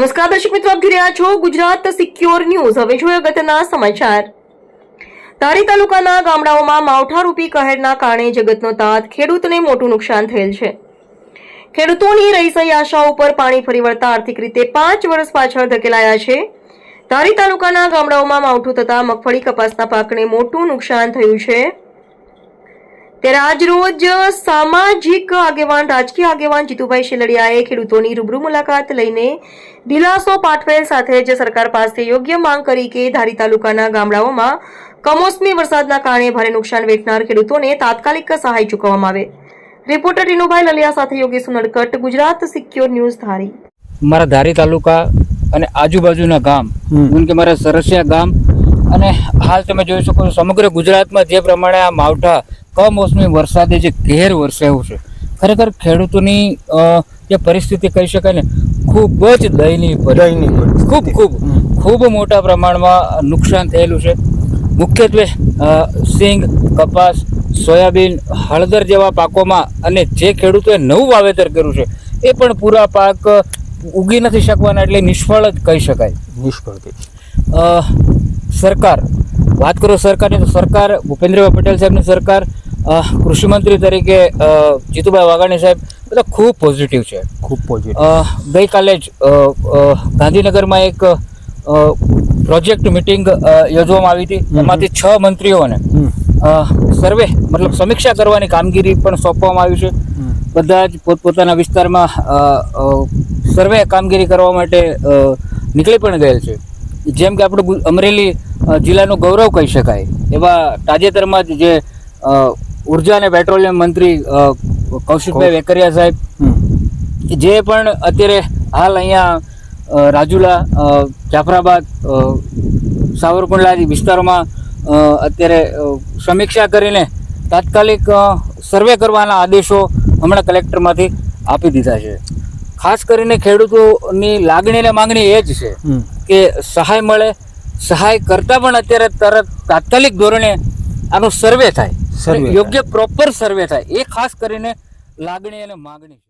નમસ્કાર, દર્શક મિત્રો, આપ જોઈ રહ્યા છો ગુજરાત સિક્યોર ન્યૂઝ. હવે જોઈએ અગત્યના સમાચાર. ધારી તાલુકાના ગામડાઓમાં માવઠારૂપી કહેરના કારણે જગતનો તાત ખેડૂતને મોટું નુકસાન થયેલ છે. ખેડૂતોની રહીસઈ આશા ઉપર પાણી ફરી વળતા આર્થિક રીતે પાંચ વર્ષ પાછળ ધકેલાયા છે. ધારી તાલુકાના ગામડાઓમાં માવઠું થતા મગફળી કપાસના પાકને મોટું નુકસાન થયું છે. ત્યારે આજ રોજ સામાજિક આગેવાન રાજકીય આગેવાન જીતુભાઈ શેલડિયાએ ખેડૂતોની રૂબરૂ મુલાકાત લઈને દિલાસો પાઠવેલ સાથે જ સરકાર પાસે યોગ્ય માંગ કરી કે ધારી તાલુકાના ગામડાઓમાં કમોસમી વરસાદના કારણે ભારે નુકસાન વેઠનાર ખેડૂતોને તાત્કાલિક સહાય ચૂકવવામાં આવે. રિપોર્ટર રીનુભાઈ લલિયા સાથે યોગેશ નડકટ ગુજરાત સિક્યોર ન્યૂઝ ધારી. મારા ધારી તાલુકા અને આજુબાજુના ગામ જેમ કે મારા સરસિયા ગામ અને હાલ તમે જોઈ શકો છો સમગ્ર ગુજરાતમાં જે પ્રમાણે આ માવઠા કમોસમી વરસાદે જે ઘેર વરસાયું છે. ખરેખર ખેડૂતોની જે પરિસ્થિતિ કહી શકાય ને ખૂબ જ દયનીય. દયનીય ખૂબ ખૂબ ખૂબ મોટા પ્રમાણમાં નુકસાન થયેલું છે. મુખ્યત્વે સિંગ કપાસ સોયાબીન હળદર જેવા પાકોમાં અને જે ખેડૂતોએ નવું વાવેતર કર્યું છે એ પણ પૂરા પાક ઉગી નથી શકવાના એટલે નિષ્ફળ જ કહી શકાય. નિષ્ફળ સરકાર વાત કરો સરકારની તો સરકાર ભૂપેન્દ્રભાઈ પટેલ સાહેબની સરકાર કૃષિમંત્રી તરીકે જીતુભાઈ વાઘાણી સાહેબ બધા ખૂબ પોઝિટિવ છે. ખૂબ પોઝિટિવ ગઈકાલે જ ગાંધીનગરમાં એક પ્રોજેક્ટ મિટિંગ યોજવામાં આવી હતી. એમાંથી છ મંત્રીઓને સર્વે મતલબ સમીક્ષા કરવાની કામગીરી પણ સોંપવામાં આવી છે. બધા જ પોતપોતાના વિસ્તારમાં સર્વે કામગીરી કરવા માટે નીકળી પણ ગયેલ છે. જેમ કે આપણું અમરેલી જિલ્લાનું ગૌરવ કહી શકાય. એવા તાજેતરમાં જ જે ઊર્જા અને પેટ્રોલિયમ મંત્રી કૌશિકભાઈ વેકરિયા સાહેબ જે પણ અત્યારે હાલ અહીંયા રાજુલા જાફરાબાદ સાવરકુંડલા આદિ વિસ્તારોમાં અત્યારે સમીક્ષા કરીને તાત્કાલિક સર્વે કરવાના આદેશો હમણાં કલેક્ટરમાંથી આપી દીધા છે. ખાસ કરીને ખેડૂતોની લાગણી અને માંગણી એ જ છે કે સહાય મળે સહાય કરતાં પણ અત્યારે તરત તાત્કાલિક ધોરણે આનો સર્વે થાય. યોગ્ય પ્રોપર સર્વે થાય. એ ખાસ કરીને લાગણી અને માંગણી